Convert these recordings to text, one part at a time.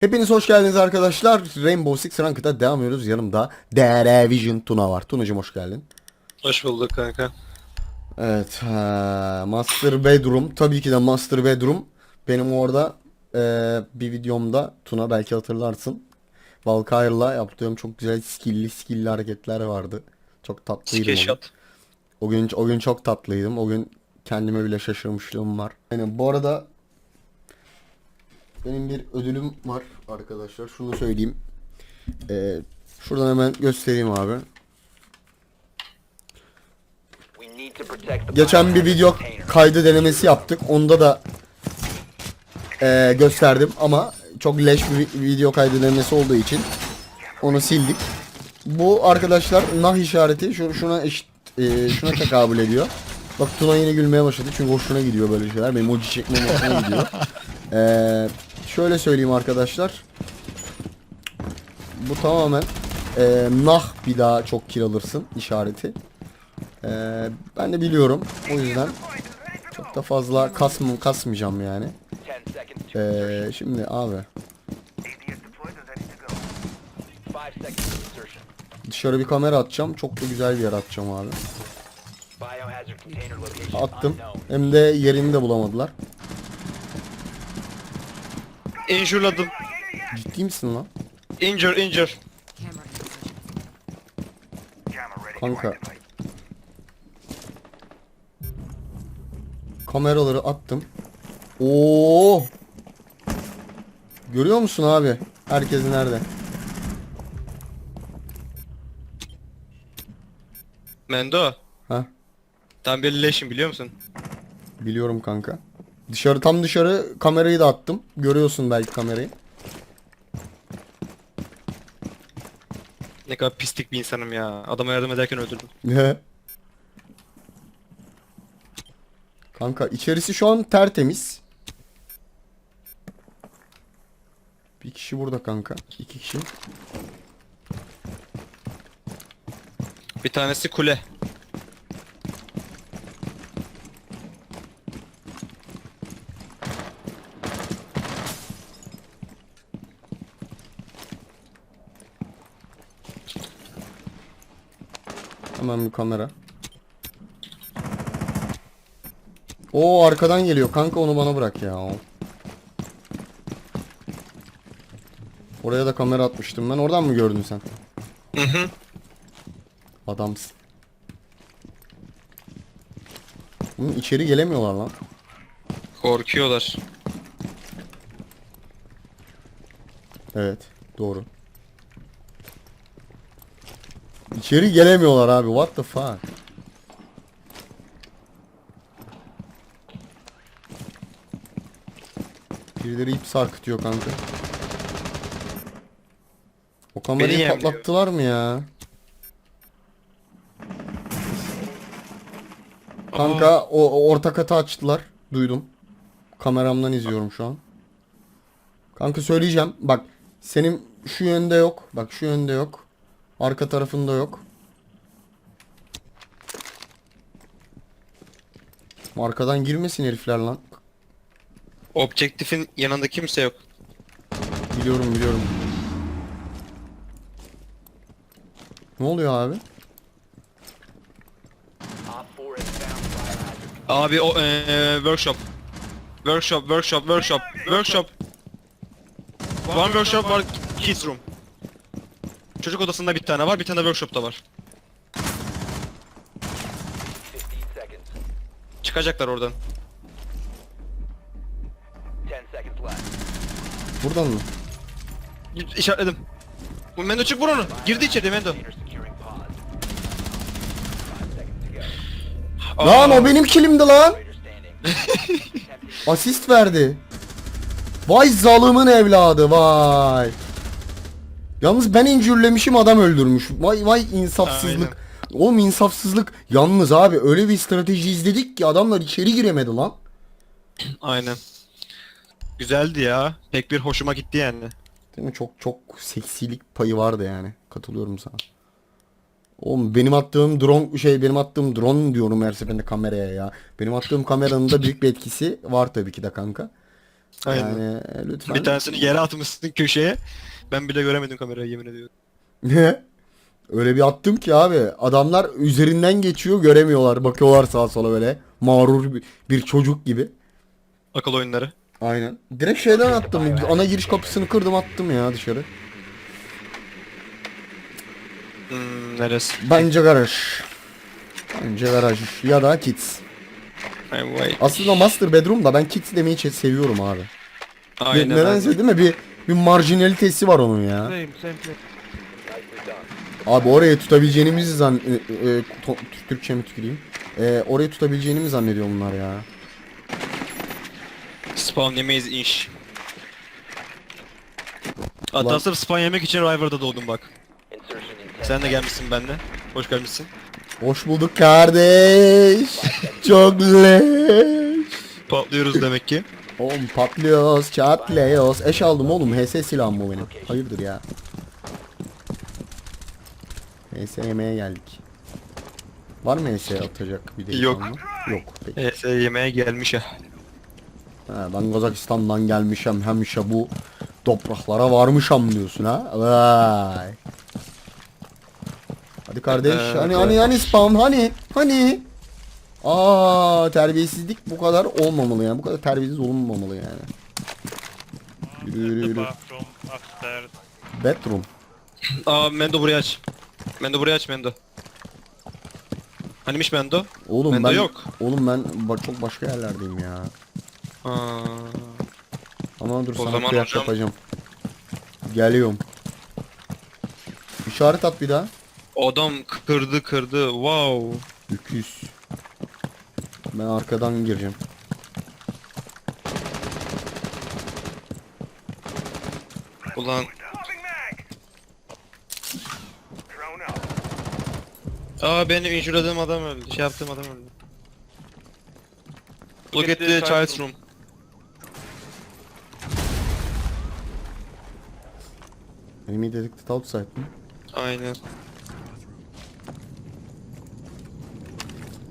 Hepiniz hoş geldiniz arkadaşlar. Rainbow Six Ranked'a devam ediyoruz. Yanımda DR Vision Tuna var. Tunacım hoş geldin. Hoş bulduk kanka. Evet. ha, Master Bedroom. Tabii ki de Master Bedroom. Benim orada eee, bir videomda Tuna belki hatırlarsın. Valkyre'la yaptığım çok güzel skill'li skill'li hareketler vardı. Çok tatlıydım. Sike o gün. O gün çok tatlıydım. O gün kendime bile şaşırmışlığım var. Aynen bu arada benim bir ödülüm var arkadaşlar. Şunu söyleyeyim. Ee, şuradan hemen göstereyim abi. Geçen bir video kaydı denemesi yaptık. Onda da ee, gösterdim ama çok leş bir vi- video kaydı denemesi olduğu için onu sildik. Bu arkadaşlar nah işareti şu şuna eşit e, şuna tekabül ediyor. Bak Tuna yine gülmeye başladı çünkü hoşuna gidiyor böyle şeyler. Benim emoji çekmem hoşuna gidiyor. Ee, şöyle söyleyeyim arkadaşlar. Bu tamamen e, nah bir daha çok kill alırsın işareti. Ee, ben de biliyorum. O yüzden çok da fazla kasmam kasmayacağım yani. Ee, şimdi abi dışarı bir kamera atacağım. Çok da güzel bir yer atacağım abi. Attım. Hem de yerini de bulamadılar. Injure'ladım. Ciddi misin lan? Injure, injure. Kanka. Kameraları attım. Oo! Görüyor musun abi? Herkes nerede? Mendo. Ha? Tam bir leşim biliyor musun? Biliyorum kanka. Dışarı tam dışarı kamerayı da attım. Görüyorsun belki kamerayı. Ne kadar pislik bir insanım ya. Adama yardım ederken öldürdüm. Ne? Kanka içerisi şu an tertemiz. Bir kişi burada kanka. İki kişi. Bir tanesi kule. Hemen bir kamera. O arkadan geliyor. Kanka onu bana bırak ya. Oraya da kamera atmıştım ben. Oradan mı gördün sen? Hı hı. Adamsın. Bunun içeri gelemiyorlar lan. Korkuyorlar. Evet. Doğru. İçeri gelemiyorlar abi. What the fuck? Birileri ip sarkıtıyor kanka. O kamerayı Beni yemliyor. patlattılar mı ya? Kanka o, o orta katı açtılar. Duydum. Kameramdan izliyorum şu an. Kanka söyleyeceğim. Bak senin şu yönde yok. Bak şu yönde yok. Arka tarafında yok. Arkadan girmesin herifler lan. Objektifin yanında kimse yok. Biliyorum biliyorum. Ne oluyor abi? Abi o eee workshop. Workshop, workshop, workshop, workshop. One workshop var, kids room. Çocuk odasında bir tane var, bir tane workshop'ta var. Çıkacaklar oradan. Buradan mı? İşaretledim. Mendo çık vur onu. Girdi içeri Mendo. Lan o benim kilimdi lan. Asist verdi. Vay zalımın evladı vay. Yalnız ben incürlemişim adam öldürmüş. Vay vay insafsızlık. Oğlum insafsızlık. Yalnız abi öyle bir strateji izledik ki adamlar içeri giremedi lan. Aynen. Güzeldi ya. Pek bir hoşuma gitti yani. Değil mi? Çok çok seksilik payı vardı yani. Katılıyorum sana. Oğlum benim attığım drone şey benim attığım drone diyorum her seferinde kameraya ya. Benim attığım kameranın da büyük bir etkisi var tabii ki de kanka. Aynen. Yani e, lütfen. Bir tanesini yere atmışsın köşeye. Ben bile göremedim kamerayı yemin ediyorum. Öyle bir attım ki abi. Adamlar üzerinden geçiyor göremiyorlar. Bakıyorlar sağa sola böyle. Mağrur bir, bir çocuk gibi. Akıl oyunları. Aynen. Direkt şeyden attım. Ana giriş kapısını kırdım attım ya dışarı. Hmm, neresi? Bence garaj. Bence garaj. Ya da kids. Aslında master bedroom da ben kids demeyi çok seviyorum abi. Aynen. Nedense aynen. değil mi? Bir bir marjinalitesi var onun ya. Same, same place. Abi orayı tutabileceğimizi zan... e, e, to- Türkçe mi tüküreyim? E, orayı tutabileceğini mi zannediyor bunlar ya? Spawn yemeyiz inş. Hatta sırf spawn yemek için River'da doğdum bak. Sen de gelmişsin benimle. Hoş gelmişsin. Hoş bulduk kardeş. Çok leş. Patlıyoruz demek ki. Oğlum patlıyoruz, çatlıyoruz. Eş aldım oğlum. HS silahım bu benim. Hayırdır ya. HS yemeye geldik. Var mı HS atacak bir delikanlı? Yok. Yok. Peki. ES yemeğe gelmiş ya. Ha, ben Kazakistan'dan gelmişim hem işte bu topraklara varmışam diyorsun ha. Vay. Hadi kardeş. Ee, hani hani hani spam hani hani. Aa terbiyesizlik bu kadar olmamalı yani. Bu kadar terbiyesiz olunmamalı yani. Yürü yürü yürü. Bedroom. Aa Mendo burayı aç. Mendo burayı aç Mendo. Hanimiş Mendo? Oğlum Bende ben yok. Oğlum ben ba- çok başka yerlerdeyim ya. Aa. Ama dur O sana kıyak hocam- yapacağım. Geliyorum. İşaret at bir daha. Adam kırdı kırdı. Wow. 200. Ben arkadan gireceğim. Ulan. Aa benim injured'ım adam öldü. Şey yaptığım adam öldü. Look at the child's room. Enemy detected outside mi? Aynen.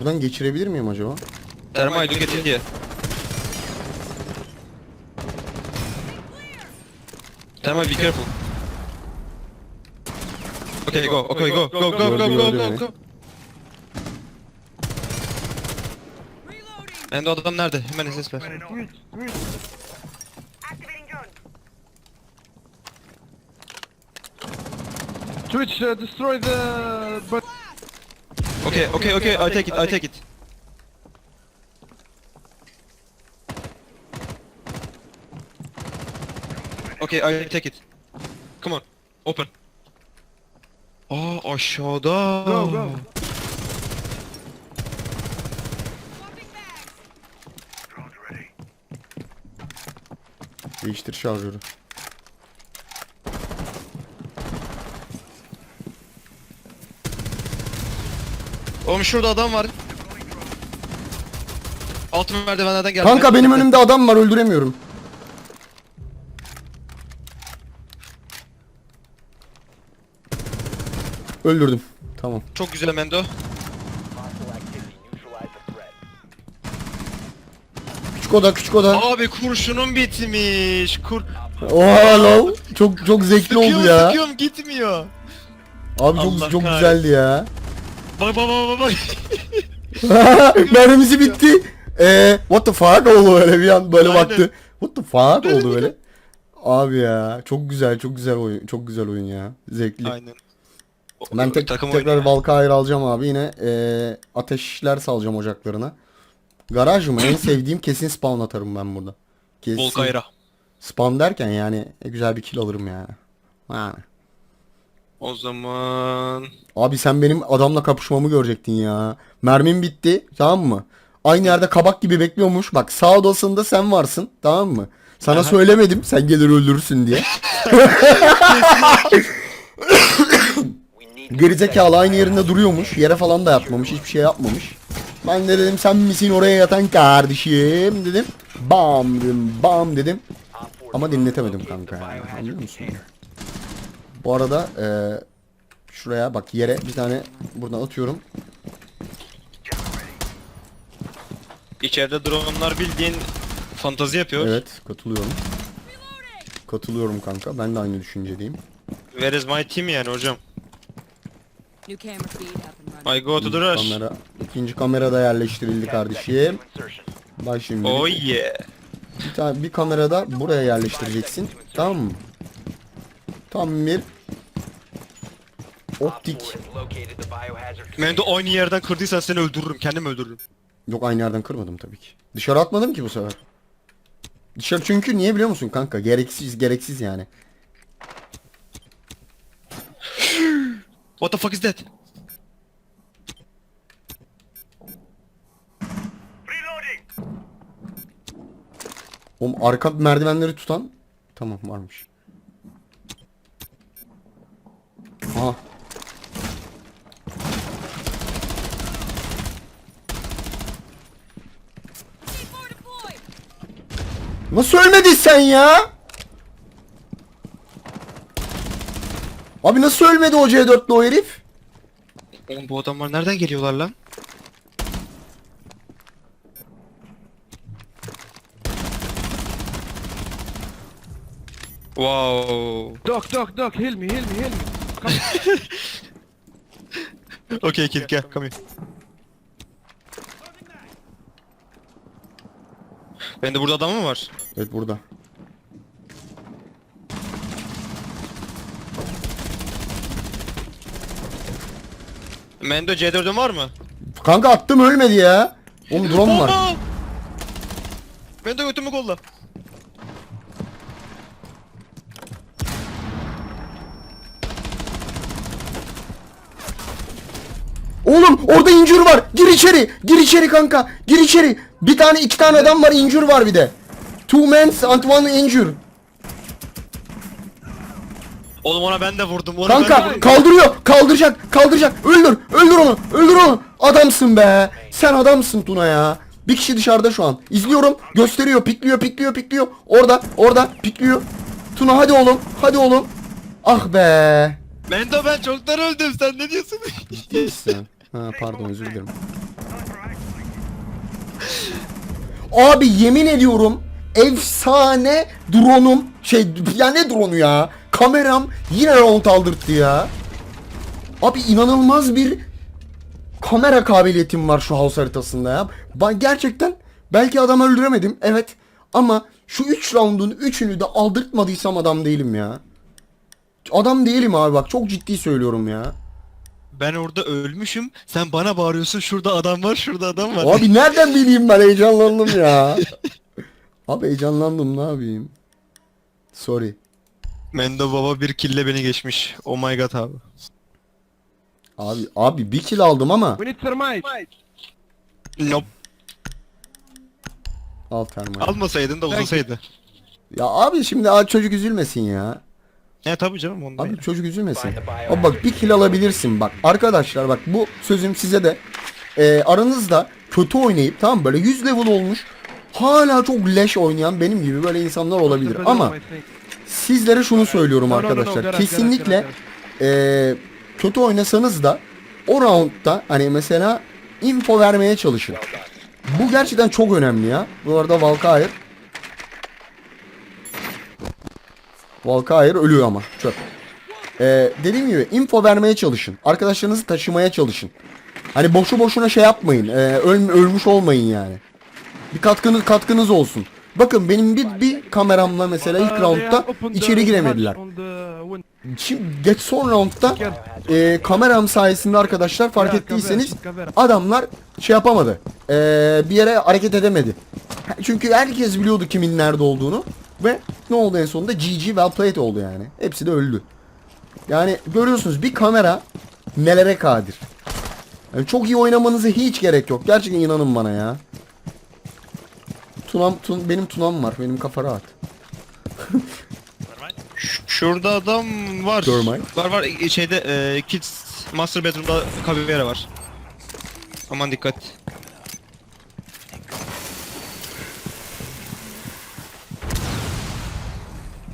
Buradan geçirebilir miyim acaba? Termal look at India. Termal be careful. Okay go. Okay go. Go go go go go go. Ben de adam nerede? Hemen ses ver. Twitch, uh, destroy the... But Okay, okay, okay. I take it. I take it. Okay, I take it. Come on. Open. Aa aşağıda. Go, go. Değiştir şarjörü. Oğlum şurada adam var. Alt merdivenlerden geldi. Kanka benim önümde adam var öldüremiyorum. Öldürdüm. Tamam. Çok güzel Mendo. Küçük oda küçük oda. Abi kurşunum bitmiş. Kur... Oha lol. Çok çok zevkli oldu Sıkıyorum ya. sıkıyorum gitmiyor. Abi çok Allah çok kahretsin. güzeldi ya. Bak bak bak bak. Mermimizi bitti. Eee what the fuck oldu böyle bir an böyle Aynen. baktı. What the fuck oldu böyle. Abi ya çok güzel çok güzel oyun çok güzel oyun ya. Zevkli. Aynen. Ben tek, Takım tekrar. Valkyrie alacağım abi yine eee ateşler salacağım ocaklarına. Garaj mı? en sevdiğim kesin spawn atarım ben burada. Kesin. Volkayra. Spawn derken yani e, güzel bir kill alırım yani. Yani. O zaman... Abi sen benim adamla kapışmamı görecektin ya. Mermim bitti tamam mı? Aynı yerde kabak gibi bekliyormuş. Bak sağ odasında sen varsın tamam mı? Sana söylemedim sen gelir öldürürsün diye. Gerizekalı aynı yerinde duruyormuş. Yere falan da yatmamış. Hiçbir şey yapmamış. Ben de dedim sen misin oraya yatan kardeşim dedim. Bam dedim bam dedim. Ama dinletemedim kanka. Anlıyor musun? Bu arada eee şuraya bak yere bir tane buradan atıyorum. İçeride dronlar bildiğin Fantazi yapıyor. Evet katılıyorum. Katılıyorum kanka. Ben de aynı düşüncedeyim. Where is my team yani hocam? New camera feed up and running. I go to the rush. Kamera. İkinci kamera da yerleştirildi kardeşim. Bak şimdi. Oh yeah. Bir tane bir kamerada buraya yerleştireceksin. Tamam mı? Tam bir optik. Mendo aynı yerden kırdıysan seni öldürürüm. Kendim öldürürüm. Yok aynı yerden kırmadım tabii ki. Dışarı atmadım ki bu sefer. Dışarı çünkü niye biliyor musun kanka? Gereksiz gereksiz yani. What the fuck is that? Oğlum arka merdivenleri tutan tamam varmış. Aha. Nasıl ölmedin sen ya? Abi nasıl ölmedi o C4'lü o herif? Oğlum bu adamlar nereden geliyorlar lan? Wow. Doc, Doc, Doc, heal me, heal me, heal me. Okay kid gel come here. Bende burada adam mı var? Evet burada. Mendo C4'ün var mı? Kanka attım ölmedi ya. Oğlum drone var. Mendo götümü kolla. Oğlum orada incir var. Gir içeri. Gir içeri kanka. Gir içeri. Bir tane iki tane adam var. incir var bir de. Two men and one injure. Oğlum ona ben de vurdum. Ona ben de Kanka kaldırıyor. Kaldıracak. Kaldıracak. Öldür. Öldür onu. Öldür onu. Adamsın be. Sen adamsın Tuna ya. Bir kişi dışarıda şu an. İzliyorum. Gösteriyor. Pikliyor. Pikliyor. Pikliyor. Orada. Orada. Pikliyor. Tuna hadi oğlum. Hadi oğlum. Ah be. Mendo ben çoktan öldüm sen ne diyorsun? Neyse. Ha pardon özür dilerim. Abi yemin ediyorum efsane drone'um şey ya ne drone'u ya kameram yine round aldırttı ya. Abi inanılmaz bir kamera kabiliyetim var şu house haritasında ya. Ben gerçekten belki adam öldüremedim evet ama şu 3 round'un 3'ünü de aldırtmadıysam adam değilim ya. Adam değilim abi bak çok ciddi söylüyorum ya. Ben orada ölmüşüm. Sen bana bağırıyorsun şurada adam var şurada adam var. Abi nereden bileyim ben heyecanlandım ya. Abi heyecanlandım ne yapayım. Sorry. Mendo baba bir kille beni geçmiş. Oh my god abi. Abi abi bir kill aldım ama. We need thermite. Nope. Al termal. Almasaydın da uzasaydı. Ya abi şimdi çocuk üzülmesin ya. Ne tabii canım ondan. Abi ya. çocuk üzülmesin. Abi bak bir kill alabilirsin bak. Arkadaşlar bak bu sözüm size de. Ee, aranızda kötü oynayıp tamam böyle 100 level olmuş. Hala çok leş oynayan benim gibi böyle insanlar olabilir. Ama sizlere şunu söylüyorum arkadaşlar. Kesinlikle eee, kötü oynasanız da o roundda hani mesela info vermeye çalışın. Bu gerçekten çok önemli ya. Bu arada Valkyrie Valkyrie ölüyor ama çöp. Eee dediğim gibi info vermeye çalışın. Arkadaşlarınızı taşımaya çalışın. Hani boşu boşuna şey yapmayın. Eee, öl- ölmüş olmayın yani. Bir katkınız katkınız olsun. Bakın benim bir bir kameramla mesela ilk roundda içeri giremediler. Şimdi geç son roundda e, kameram sayesinde arkadaşlar fark ettiyseniz adamlar şey yapamadı. E, bir yere hareket edemedi. Çünkü herkes biliyordu kimin nerede olduğunu ve ne oldu en sonunda GG well played oldu yani. Hepsi de öldü. Yani görüyorsunuz bir kamera nelere kadir. Yani çok iyi oynamanıza hiç gerek yok. Gerçekten inanın bana ya. Tunam, tun, benim tunam var. Benim kafa rahat. Şurada adam var. Thermite. Var var E, şeyde e, kids master bedroom'da kabiyere var. Aman dikkat.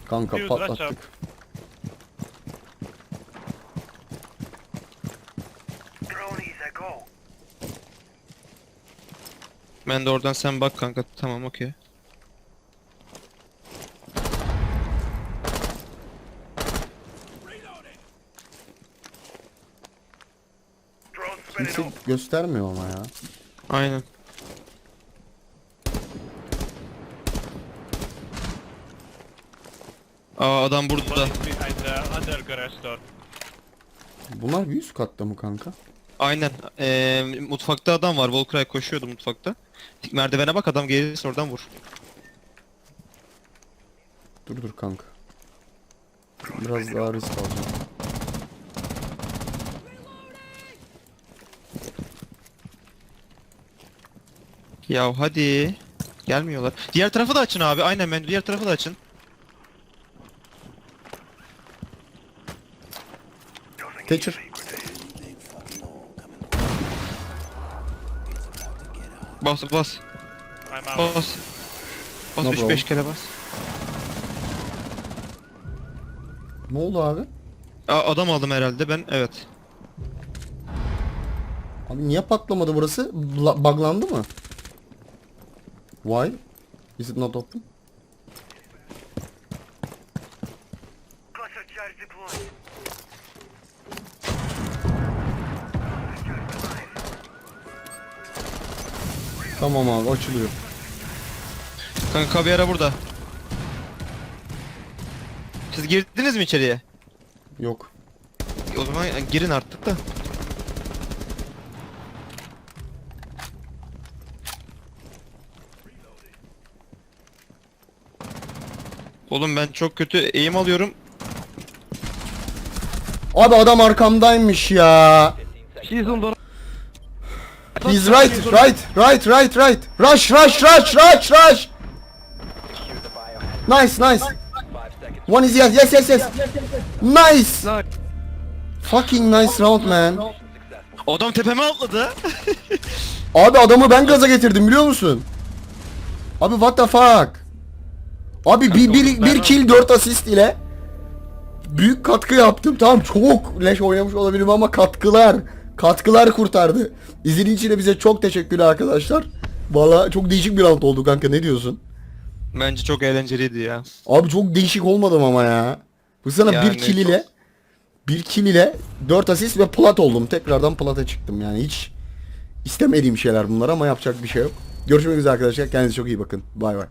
Kanka Yüz patlattık. Ben de oradan sen bak kanka. Tamam okey. Drone Kimse göstermiyor ama ya. Aynen. Aa adam burada. Bunlar bir üst katta mı kanka? Aynen. Ee, mutfakta adam var. Volcry koşuyordu mutfakta. Merdivene bak adam gelirse oradan vur. Dur dur kanka. Biraz daha risk alacağım. Ya hadi. Gelmiyorlar. Diğer tarafı da açın abi. Aynen ben diğer tarafı da açın. Thatcher. Bas bas. Bas. Bas No 3 problem. 5 kere bas. Ne oldu abi? Aa, adam aldım herhalde ben. Evet. Abi niye patlamadı burası? Bla- buglandı mı? Why? Is it not open? Tamam abi açılıyor. Kanka Kaviara burada. Siz girdiniz mi içeriye? Yok. O zaman girin artık da. Oğlum ben çok kötü eğim alıyorum. Abi adam arkamdaymış ya. She's on the He's right, right, right, right, right. Rush, rush, rush, rush, rush. Nice, nice. One is yes, yes, yes, yes. Nice. Fucking nice round man. Adam tepeme atladı. Abi adamı ben gaza getirdim biliyor musun? Abi what the fuck? Abi bir, bir, bir kill 4 asist ile büyük katkı yaptım. Tamam çok leş oynamış olabilirim ama katkılar katkılar kurtardı. İzlediğiniz için de bize çok teşekkürler arkadaşlar. Valla çok değişik bir round oldu kanka ne diyorsun? Bence çok eğlenceliydi ya. Abi çok değişik olmadım ama ya. Bu sana Yani bir kill çok- ile bir kill ile 4 asist ve plat oldum. Tekrardan plata çıktım yani hiç istemediğim şeyler bunlar ama yapacak bir şey yok. Görüşmek üzere arkadaşlar. Kendinize çok iyi bakın. Bay bay.